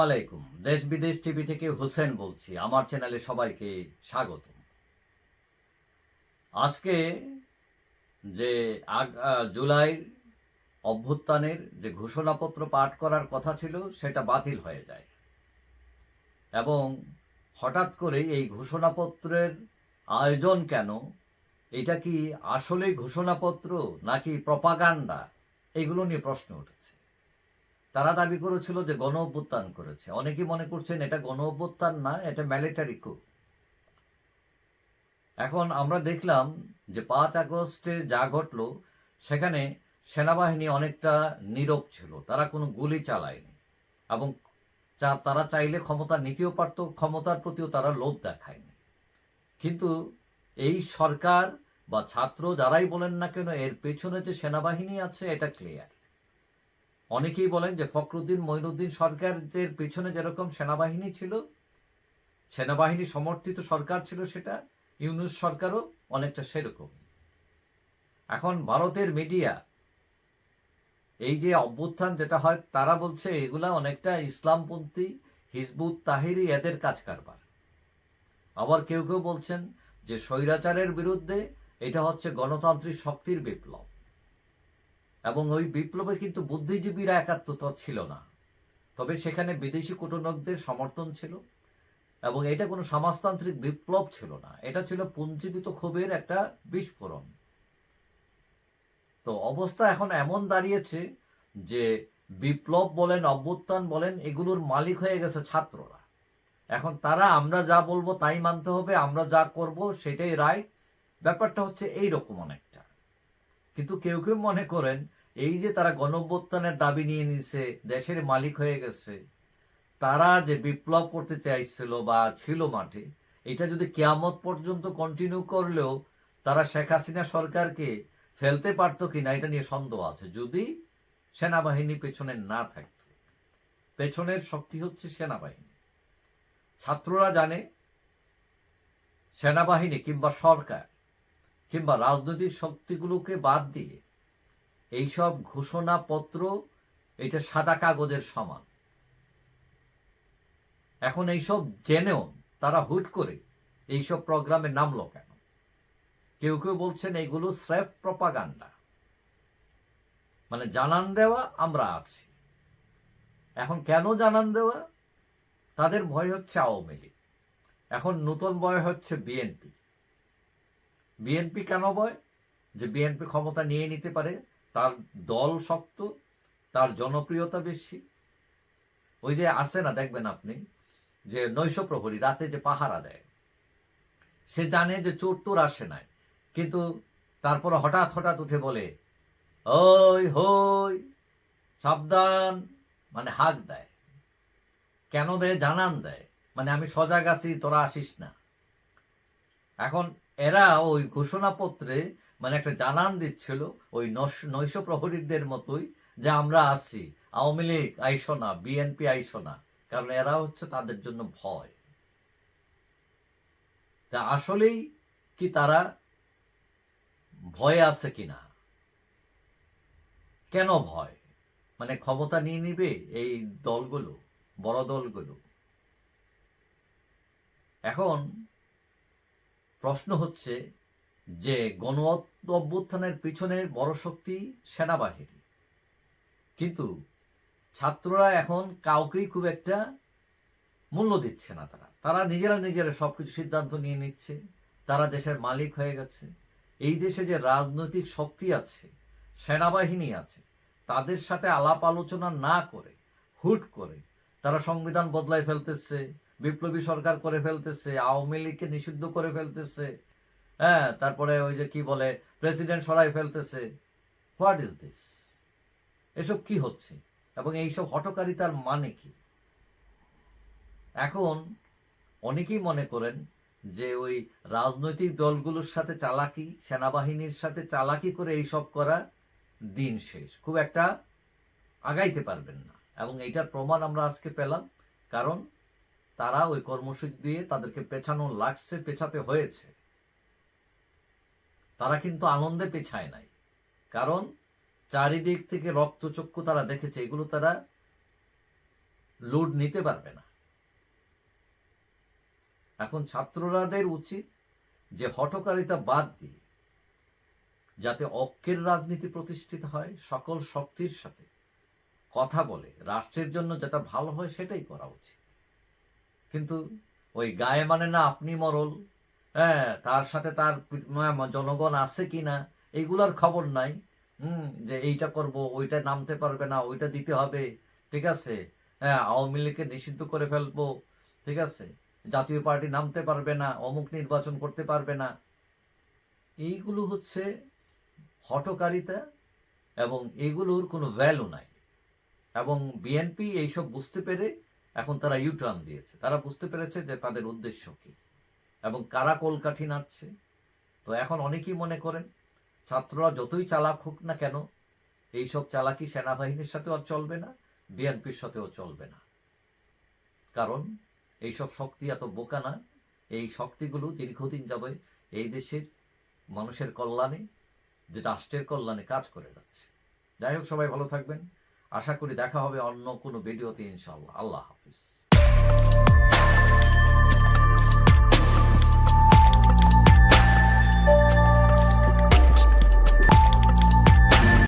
আলাইকুম। দেশ বিদেশ টিভি থেকে হোসেন বলছি। আমার চ্যানেলে সবাইকে স্বাগত আজকে যে জুলাই অভ্যুত্থানের যে ঘোষণাপত্র পাঠ করার কথা ছিল, সেটা বাতিল হয়ে যায়। এবং হঠাৎ করে এই ঘোষণাপত্রের আয়োজন কেন? এটা কি আসলে ঘোষণাপত্র নাকি প্রপাগান্ডা? এগুলো নিয়ে প্রশ্ন উঠেছে। তারা দাবি করেছিল যে গণ অভ্যুত্থান করেছে। অনেকে মনে করছেন এটা গণ অভ্যুত্থান না, এটা মিলিটারি কু এখন আমরা দেখলাম যে পাঁচ আগস্টে যা ঘটলো, সেখানে সেনাবাহিনী অনেকটা নীরব ছিল, তারা কোনো গুলি চালায়নি। এবং তারা চাইলে ক্ষমতা নিতেও পারত, ক্ষমতার প্রতিও তারা লোভ দেখায়নি। কিন্তু এই সরকার বা ছাত্র যারাই বলেন না কেন, এর পেছনে যে সেনাবাহিনী আছে, এটা ক্লিয়ার অনেকেই বলেন যে ফখরুদ্দিন মঈনুদ্দিন সরকারের পিছনে যেরকম সেনাবাহিনী ছিল, সেনাবাহিনী সমর্থিত সরকার ছিল সেটা, ইউনুস সরকারও অনেকটা সেরকম। এখন ভারতের মিডিয়া এই যে অভ্যুত্থান যেটা হয়, তারা বলছে এগুলা অনেকটা ইসলামপন্থী, হিজবুত, তাহিরি এদের কাজ কারবার। আবার কেউ কেউ বলছেন যে স্বৈরাচারের বিরুদ্ধে এটা হচ্ছে গণতান্ত্রিক শক্তির বিপ্লব। এবং ওই বিপ্লবে কিন্তু বুদ্ধিজীবীরা একাত্মতা ছিল না। তবে সেখানে বিদেশি কূটনৈকদের সমর্থন ছিল এবং এটা কোনো সমাজতান্ত্রিক বিপ্লব ছিল না। এটা ছিল পুঞ্জীবিত ক্ষোভের একটা বিস্ফোরণ। তো অবস্থা এখন এমন দাঁড়িয়েছে যে বিপ্লব বলেন, অভ্যুত্থান বলেন, এগুলোর মালিক হয়ে গেছে ছাত্ররা। এখন তারা আমরা যা বলব তাই মানতে হবে, আমরা যা করব সেটাই রায়। ব্যাপারটা হচ্ছে এই রকম অনেকটা। কিন্তু কেউ কেউ মনে করেন এই যে তারা গণঅভ্যুত্থানের দাবি নিয়ে নিছে, দেশের মালিক হয়ে গেছে, তারা যে বিপ্লব করতে চাইছিল বা ছিল মাঠে, এটা যদি কেয়ামত পর্যন্ত কন্টিনিউ করলেও তারা শেখ হাসিনা সরকারকে ফেলতে পারতো কিনা, এটা নিয়ে সন্দেহ আছে। যদি সেনাবাহিনী পেছনে না থাকতো, পেছনের শক্তি হচ্ছে সেনাবাহিনী। ছাত্ররা জানে সেনাবাহিনী কিংবা সরকার কিংবা রাজনৈতিক শক্তিগুলোকে বাদ দিয়ে এইসব ঘোষণাপত্র এটা সাদা কাগজের সমান। এখন এইসব জেনেও তারা হুট করে এইসব প্রোগ্রামে নামলো কেন? কেউ কেউ বলছেন এইগুলো স্রেফ প্রপাগান্ডা। মানে জানান দেওয়া আমরা আছি। এখন কেন জানান দেওয়া? তাদের ভয় হচ্ছে আওয়ামী লীগ। এখন নতুন ভয় হচ্ছে বিএনপি। বিএনপি কেন ভয়? যে বিএনপি ক্ষমতা নিয়ে নিতে পারে দল শক্ত, তার জনপ্রিয়তা বেশি। ওই যে আসে না, দেখবেন আপনি, যে নৈশ প্রহরী রাতে যে পাহারা দেয়, সে জানে যে চোর তোর আসে নাই। কিন্তু তারপর হঠাৎ হঠাৎ উঠে বলে, ওই, হই, সাবধান। মানে হাক দেয়। কেন দেয়? জানান দেয়। মানে আমি সজাগ আছি, তোরা আসিস না। এখন এরা ওই ঘোষণাপত্রে মানে একটা জানান দিচ্ছিল ওই নৈশ প্রহরীদের মতোই যে আমরা আসছি আওয়ামী লীগ, আইসো না, বিএনপি আইসো না, কারণ এরা হচ্ছে তাদের জন্য ভয়। তা আসলেই কি তারা ভয় আছে কিনা কেন ভয়? মানে ক্ষমতা নিয়ে নিবে এই দলগুলো, বড় দলগুলো? এখন প্রশ্ন হচ্ছে যে গণ অভ্যুত্থানের পিছনের বড় শক্তি সেনাবাহিনী। কিন্তু ছাত্ররা এখন কাউকেই খুব একটা মূল্য দিচ্ছে না তারা। তারা নিজেরা নিজেরা সবকিছু সিদ্ধান্ত নিয়ে নিচ্ছে, তারা দেশের মালিক হয়ে গেছে। এই দেশে যে রাজনৈতিক শক্তি আছে, সেনাবাহিনী আছে, তাদের সাথে আলাপ আলোচনা না করে, হুট করে তারা সংবিধান বদলায় ফেলতেছে, বিপ্লবী সরকার করে ফেলতেছে, আওয়ামী লীগকে নিষিদ্ধ করে ফেলতেছে হ্যাঁ তারপরে ওই যে কি বলে, প্রেসিডেন্ট সরাই ফেলতেছে। হোয়াট ইজ দিস এসব কি হচ্ছে? এবং এইসব হটকারিতার মানে কি? এখন অনেকেই মনে করেন যে ওই রাজনৈতিক দলগুলোর সাথে চালাকি, সেনাবাহিনীর সাথে চালাকি করে এইসব করা দিন শেষ। খুব একটা আগাইতে পারবেন না। এবং এইটার প্রমাণ আমরা আজকে পেলাম। কারণ তারা ওই কর্মসূচি দিয়ে তাদেরকে পেছানো লাগছে, পেছাতে হয়েছে। তারা কিন্তু আনন্দে পেছায় নাই। কারণ চারিদিক থেকে রক্তচক্ষু তারা দেখেছে, এগুলো তারা লোড নিতে পারবে না। এখন ছাত্ররাদের উচিত যে হঠকারিতা বাদ দিয়ে যাতে ঐক্যের রাজনীতি প্রতিষ্ঠিত হয়, সকল শক্তির সাথে কথা বলে, রাষ্ট্রের জন্য যেটা ভালো হয় সেটাই করা উচিত। কিন্তু ওই গায়ে মানে না আপনি মরল হ্যাঁ তার সাথে তার জনগণ আছে কিনা এইগুলার খবর নাই। হুম, যে এইটা করব, ওইটা নামতে পারবে না, ওইটা দিতে হবে, ঠিক আছে? হ্যাঁ আওয়ামী লীগকে নিষিদ্ধ করে ফেলব, ঠিক আছে? জাতীয় পার্টি নামতে পারবে না, অমুক নির্বাচন করতে পারবে না। এইগুলো হচ্ছে হটকারিতা এবং এগুলোর কোনো ভ্যালু নাই। এবং বিএনপি এইসব বুঝতে পেরে এখন তারা ইউটার্ন দিয়েছে। তারা বুঝতে পেরেছে যে তাদের উদ্দেশ্য কি। এবং কারা কলকাঠি নাড়ছে তো এখন অনেকেই মনে করেন, ছাত্ররা যতই চালাক হোক না কেন, এইসব চালাকি সেনাবাহিনীর সাথেও আর চলবে না, বিএনপির সাথেও চলবে না। কারণ এইসব শক্তি এত বোকা না, এই শক্তিগুলো দীর্ঘদিন যাবে এই দেশের মানুষের কল্যাণে, যে রাষ্ট্রের কল্যাণে কাজ করে যাচ্ছে। যাই হোক, সবাই ভালো থাকবেন। আশা করি দেখা হবে অন্য কোনো ভিডিওতে ইনশাল্লাহ আল্লাহ হাফিজ।